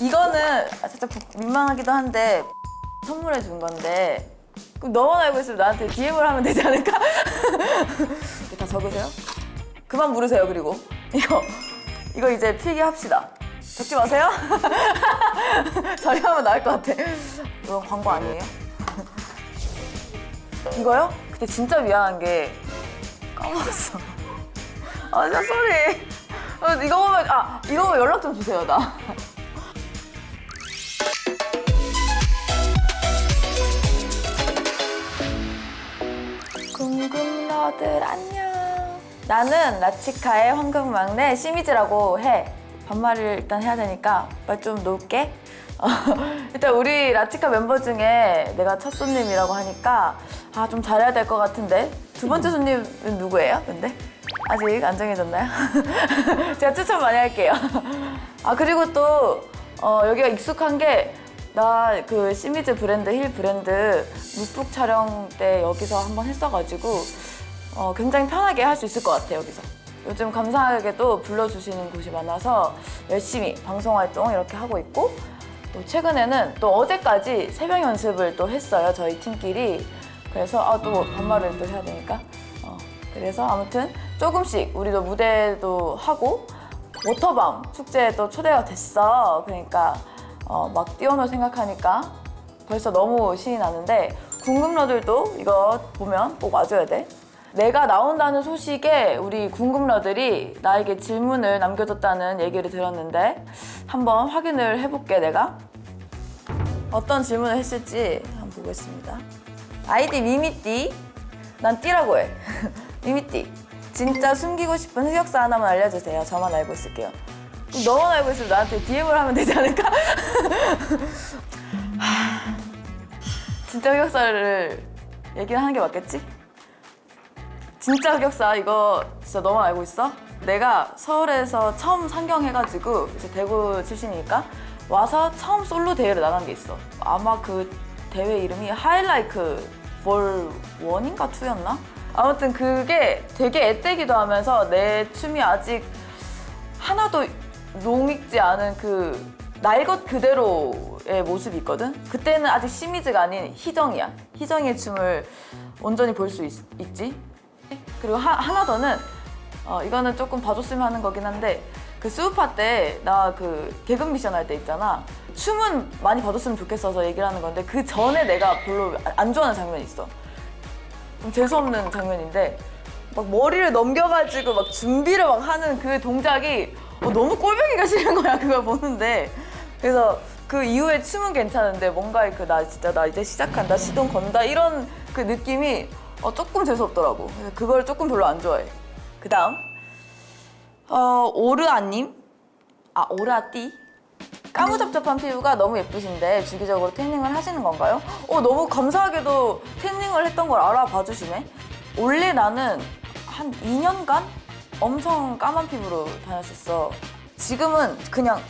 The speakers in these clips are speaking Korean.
이거는 살짝 부- 민망하기도 한데 선물해 준 건데 너만 알고 있으면 나한테 DM을 하면 되지 않을까? 이거 다 적으세요. 그만 물으세요. 그리고 이거 이거 이제 필기합시다. 적지 마세요. 자료하면 나을 것 같아. 이거 광고 아니에요? 이거요? 그때 진짜 미안한 게 까먹었어. 아 진짜 소리. 어, 이거 보면 아 이거 보면 연락 좀 주세요 나. 궁금러들 안녕. 나는 라치카의 황금 막내 시미즈라고 해. 반말을 일단 해야 되니까 말 좀 놓을게. 어, 일단 우리 라치카 멤버 중에 내가 첫 손님이라고 하니까 아 좀 잘해야 될 것 같은데 두 번째 손님은 누구예요? 근데 아직 안 정해졌나요? 제가 추천 많이 할게요. 아 그리고 또 어, 여기가 익숙한 게 나 그 시미즈 브랜드 힐 브랜드 룩북 촬영 때 여기서 한번 했어가지고 어, 굉장히 편하게 할 수 있을 것 같아요 여기서. 요즘 감사하게도 불러주시는 곳이 많아서 열심히 방송 활동 이렇게 하고 있고 또 최근에는 또 어제까지 새벽 연습을 또 했어요 저희 팀끼리 그래서 아 또 반말을 또 해야 되니까 어, 그래서 아무튼 조금씩 우리도 무대도 하고 워터밤 축제에 또 초대가 됐어 그러니까 어, 막 뛰어놀 생각하니까 벌써 너무 신이 나는데 궁금러들도 이거 보면 꼭 와줘야 돼. 내가 나온다는 소식에 우리 궁금러들이 나에게 질문을 남겨줬다는 얘기를 들었는데 한번 확인을 해볼게 내가 어떤 질문을 했을지 한번 보겠습니다. 아이디 미미띠 난 띠라고 해 미미띠 진짜 숨기고 싶은 흑역사 하나만 알려주세요. 저만 알고 있을게요. 너만 알고 있으면 나한테 DM을 하면 되지 않을까? 진짜 흑역사를 얘기를 하는 게 맞겠지? 진짜 흑역사 이거 진짜 너만 알고 있어? 내가 서울에서 처음 상경해가지고 이제 대구 출신이니까 와서 처음 솔로 대회를 나간 게 있어. 아마 그 대회 이름이 하이라이크 볼 1인가 2였나? 아무튼 그게 되게 애때기도 하면서 내 춤이 아직 하나도 농익지 않은 그 날것 그대로의 모습이 있거든. 그때는 아직 시미즈가 아닌 희정이야. 희정이의 춤을 온전히 볼 수 있지. 그리고 하, 하나 더는 어, 이거는 조금 봐줬으면 하는 거긴 한데 그 수우파 때 나 그 개그 미션 할 때 있잖아. 춤은 많이 봐줬으면 좋겠어서 얘기를 하는 건데 그 전에 내가 별로 안 좋아하는 장면이 있어. 좀 재수없는 장면인데 막 머리를 넘겨가지고 막 준비를 막 하는 그 동작이 어, 너무 꼴보기가 싫은 거야 그걸 보는데 그래서 그 이후에 춤은 괜찮은데 뭔가 그 나 진짜 나 이제 시작한다 시동 건다 이런 그 느낌이 어, 조금 재수없더라고 그걸 조금 별로 안 좋아해 그 다음 어, 오르아님 아 오라띠 까무잡잡한 피부가 너무 예쁘신데 주기적으로 태닝을 하시는 건가요? 어 너무 감사하게도 태닝을 했던 걸 알아봐 주시네. 원래 나는 한 2년간 엄청 까만 피부로 다녔었어. 지금은 그냥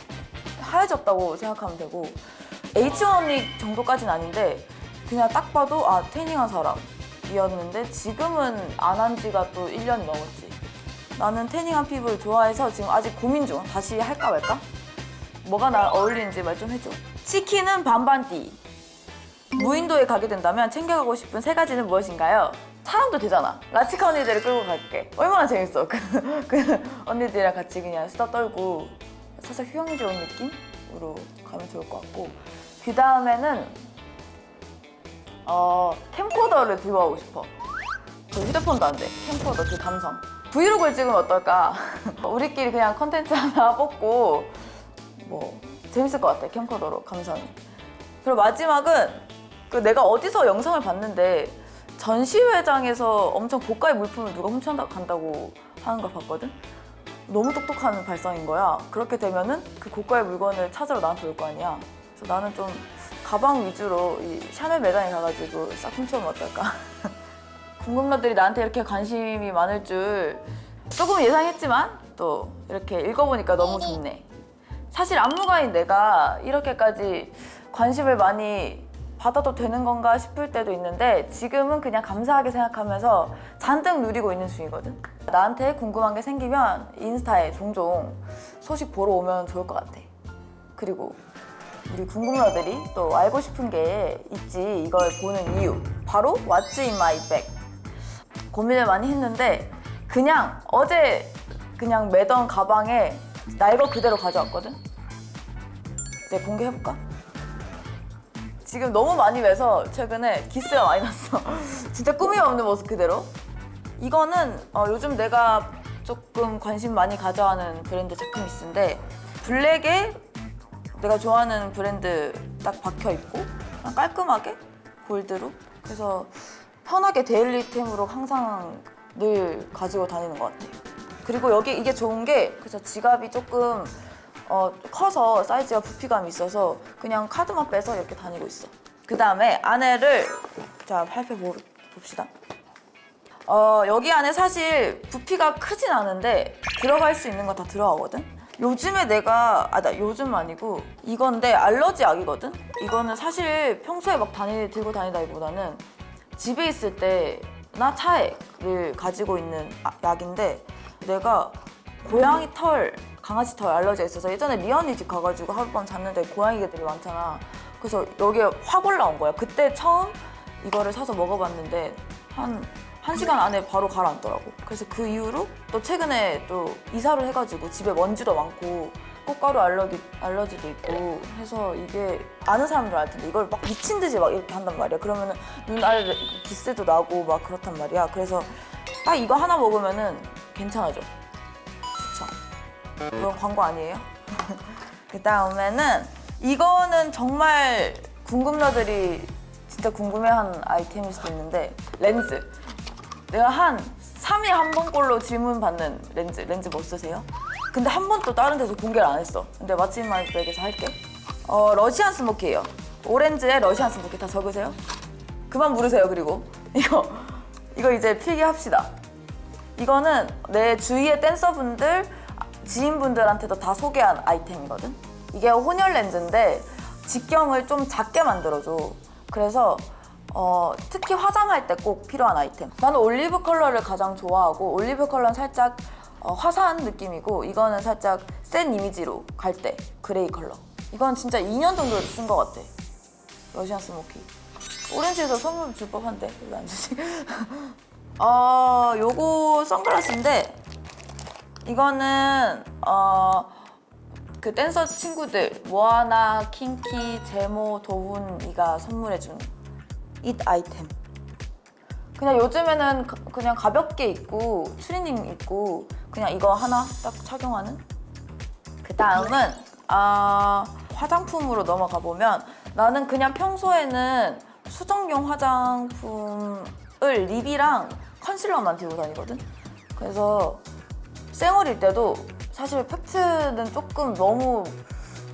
하얘졌다고 생각하면 되고 H1이 정도까지는 아닌데 그냥 딱 봐도 아 태닝한 사람 이었는데 지금은 안 한 지가 또 1년이 넘었지. 나는 태닝한 피부를 좋아해서 지금 아직 고민 중. 다시 할까 말까? 뭐가 나 어울리는지 말 좀 해줘. 치킨은 반반띠. 무인도에 가게 된다면 챙겨가고 싶은 세 가지는 무엇인가요? 사람도 되잖아. 라치카 언니들을 끌고 갈게. 얼마나 재밌어. 그, 그 언니들이랑 같이 그냥 수다 떨고 살짝 휴양지 온 느낌으로 가면 좋을 것 같고. 그 다음에는 어, 캠코더를 가고 싶어. 그 휴대폰도 안 돼. 캠코더 그 감성. 브이로그를 찍으면 어떨까? 우리끼리 그냥 컨텐츠 하나 뽑고 뭐 재밌을 것 같아 캠코더로 감성이. 그리고 마지막은 그 내가 어디서 영상을 봤는데 전시회장에서 엄청 고가의 물품을 누가 훔쳐간다 간다고 하는 걸 봤거든. 너무 똑똑한 발상인 거야. 그렇게 되면은 그 고가의 물건을 찾으러 나한테 올 거 아니야. 그래서 나는 좀 가방 위주로 이 샤넬 매장에 가가지고 싹 훔쳐오면 어떨까? 궁금러들이 나한테 이렇게 관심이 많을 줄 조금 예상했지만 또 이렇게 읽어보니까 너무 좋네. 사실 안무가인 내가 이렇게까지 관심을 많이 받아도 되는 건가 싶을 때도 있는데 지금은 그냥 감사하게 생각하면서 잔뜩 누리고 있는 중이거든. 나한테 궁금한 게 생기면 인스타에 종종 소식 보러 오면 좋을 것 같아. 그리고 우리 궁금러들이 또 알고 싶은 게 있지. 이걸 보는 이유. 바로 What's in my bag? 고민을 많이 했는데 그냥 어제 그냥 매던 가방에 나 이거 그대로 가져왔거든? 이제 공개해볼까? 지금 너무 많이 매서 최근에 기스가 많이 났어. 진짜 꾸밈 없는 모습 그대로. 이거는 어, 요즘 내가 조금 관심 많이 가져하는 브랜드 자크미스인데 블랙에 내가 좋아하는 브랜드 딱 박혀 있고 그냥 깔끔하게 골드로 그래서 편하게 데일리템으로 항상 늘 가지고 다니는 것 같아. 그리고 여기 이게 좋은 게 그래서 지갑이 조금 어, 커서 사이즈가 부피감이 있어서 그냥 카드만 빼서 이렇게 다니고 있어. 그 다음에 안에를 자 살펴봅시다. 어, 여기 안에 사실 부피가 크진 않은데 들어갈 수 있는 거 다 들어가거든? 요즘에 내가, 아, 나 요즘 아니고 이건데 알러지 약이거든? 이거는 사실 평소에 막 다니, 들고 다니다기보다는 집에 있을 때나 차에를 가지고 있는 아- 약인데 내가 고양이 털, 강아지 털 알러지가 있어서 예전에 미연이 집 가가지고 하룻밤 잤는데 고양이들이 많잖아. 그래서 여기에 확 올라온 거야. 그때 처음 이거를 사서 먹어봤는데 한, 한 시간 안에 바로 가라앉더라고. 그래서 그 이후로 또 최근에 또 이사를 해가지고 집에 먼지도 많고 꽃가루 알러기, 알러지도 있고 해서 이게 아는 사람들 알 텐데 이걸 막 미친 듯이 막 이렇게 한단 말이야. 그러면은 눈 아래 기스도 나고 막 그렇단 말이야. 그래서 딱 이거 하나 먹으면은 괜찮아져. 추천. 그건 광고 아니에요? 그 다음에는 이거는 정말 궁금러들이 진짜 궁금해하는 아이템일 수도 있는데 렌즈. 내가 한 3일 한 번꼴로 질문 받는 렌즈. 렌즈 뭐 쓰세요? 근데 한 번도 다른 데서 공개를 안 했어. 근데 마침 마이백에서 할게. 어, 러시안 스모키예요. 오렌지에 러시안 스모키 다 적으세요. 그만 물으세요. 그리고 이거 이거 이제 필기합시다. 이거는 내 주위의 댄서분들, 지인분들한테도 다 소개한 아이템이거든. 이게 혼혈 렌즈인데 직경을 좀 작게 만들어줘. 그래서 어, 특히 화장할 때 꼭 필요한 아이템. 나는 올리브 컬러를 가장 좋아하고 올리브 컬러는 살짝 어, 화사한 느낌이고 이거는 살짝 센 이미지로 갈 때 그레이 컬러. 이건 진짜 2년 정도 쓴 것 같아. 러시안 스모키. 오렌지에서 선물 줄 법한데 왜 안 주지? 어, 요거 선글라스인데 이거는 어, 그 댄서 친구들 모아나, 킹키, 제모, 도훈이가 선물해준 잇 아이템. 그냥 요즘에는 가- 그냥 가볍게 입고 추리닝 입고 그냥 이거 하나 딱 착용하는. 그 다음은 아, 화장품으로 넘어가 보면 나는 그냥 평소에는 수정용 화장품을 립이랑 컨실러만 들고 다니거든. 그래서 쌩얼일 때도 사실 팩트는 조금 너무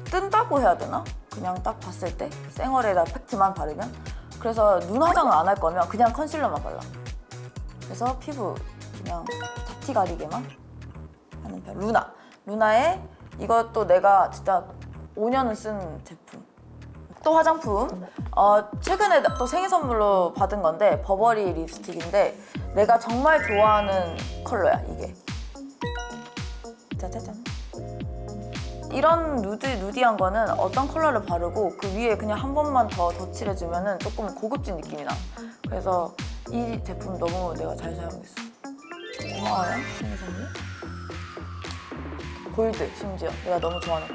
뜬다고 해야 되나? 그냥 딱 봤을 때 쌩얼에다 팩트만 바르면 그래서 눈 화장을 안 할 거면 그냥 컨실러만 발라. 그래서 피부 그냥 잡티 가리게만 하는 편. 루나. 루나의 이것도 내가 진짜 5년을 쓴 제품. 또 화장품. 어, 최근에 또 생일 선물로 받은 건데 버버리 립스틱인데 내가 정말 좋아하는 컬러야 이게. 짜자잔. 이런 누드, 누디한 거는 어떤 컬러를 바르고 그 위에 그냥 한 번만 더 덧칠해주면 조금 고급진 느낌이 나. 그래서 이 제품 너무 내가 잘 사용했어. 고마워요, 생일 선물. 골드, 심지어. 내가 너무 좋아하는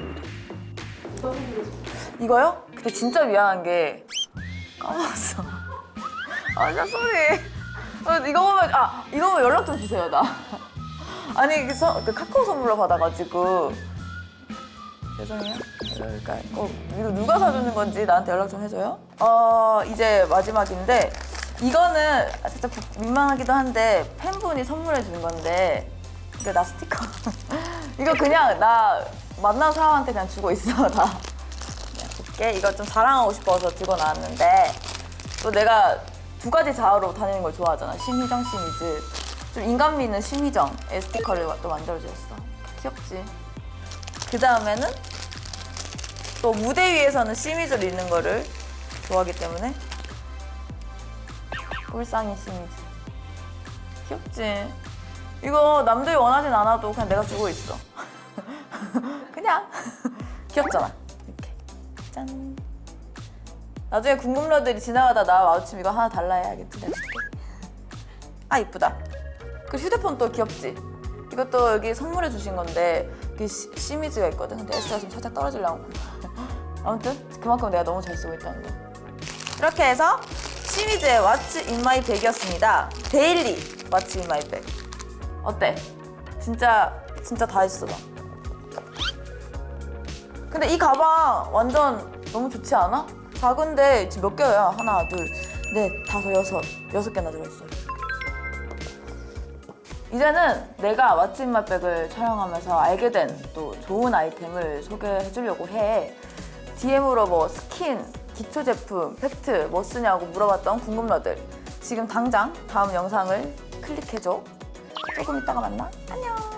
골드. 이거요? 근데 진짜 미안한 게 까먹었어. 아, 진짜 소리. 어, 이거 보면, 아, 이거 보면 연락 좀 주세요, 나. 아니 그, 서, 그 카카오 선물로 받아가지고 죄송해요. 그러니까 꼭 이거 누가 사주는 건지 나한테 연락 좀 해줘요. 어 이제 마지막인데 이거는 진짜 부- 민망하기도 한데 팬분이 선물해 준 건데 이거 나 스티커. 이거 그냥 나 만난 사람한테 그냥 주고 있어 다. 그냥 줄게. 이거 좀 자랑하고 싶어서 들고 나왔는데 또 내가 두 가지 자아로 다니는 걸 좋아하잖아. 심희정, 심희즈. 좀 인간미 있는 심희정의 스티커를 또 만들어주셨어. 귀엽지? 그 다음에는 또 무대 위에서는 심희즈를 입는 거를 좋아하기 때문에 울상이 심희즈. 귀엽지? 이거 남들이 원하진 않아도 그냥 내가 주고 있어. 그냥 귀엽잖아. 이렇게. 짠. 나중에 궁금러들이 지나가다 나 마주치면 이거 하나 달라 해야겠지. 내가 줄게. 아 이쁘다. 그 휴대폰 또 귀엽지. 이것도 여기 선물해 주신 건데 이게 시, 시미즈가 있거든. 근데 S가 좀 살짝 떨어지려고. 아무튼 그만큼 내가 너무 잘 쓰고 있다는 거. 이렇게 해서 시미즈의 왓츠 인 마이 백이었습니다. 데일리 왓츠 인 마이 백. 어때? 진짜 진짜 다 했어 나. 근데 이 가방 완전 너무 좋지 않아? 작은데 지금 몇 개야? 하나, 둘, 넷, 다섯, 여섯, 여섯 개나 들어있어요. 이제는 내가 왓츠인맛백을 촬영하면서 알게 된 또 좋은 아이템을 소개해 주려고 해. DM으로 뭐 스킨, 기초 제품, 팩트 뭐 쓰냐고 물어봤던 궁금러들. 지금 당장 다음 영상을 클릭해줘. 조금 이따가 만나. 안녕.